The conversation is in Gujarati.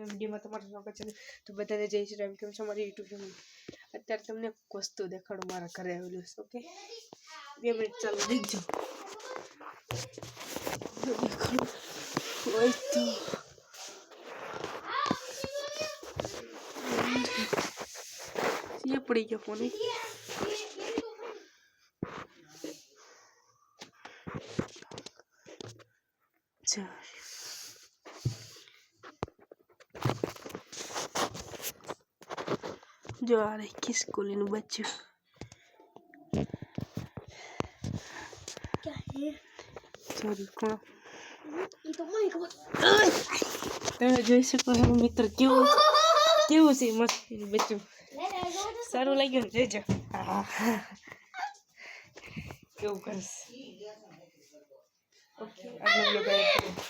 નવા વિડીયોમાં તમારું સ્વાગત છે તો બધાને જય શ્રી રામ. કેમ છો મારી યુટ્યુબ ચેનલ અત્યારે તમને એક વસ્તુ દેખાડું મારા ઘરે આવેલું છે ઓકે બે મિનિટ ચાલુ દેખજો હોય પડી ગયો ફોન ચાલ. જો આ રે ખિસકોલીનું બચ્ચું क्या है સોરી કોણ ये तो मैं को તમે જોઈ શકો છો મિત્ર કેવું કેવું છે મસ્ત બચ્ચું ले ले go સારું લાગ્યું ને જોજો હા. કેવું કરશ ઓકે આગળ બ્લોગ આવ્યો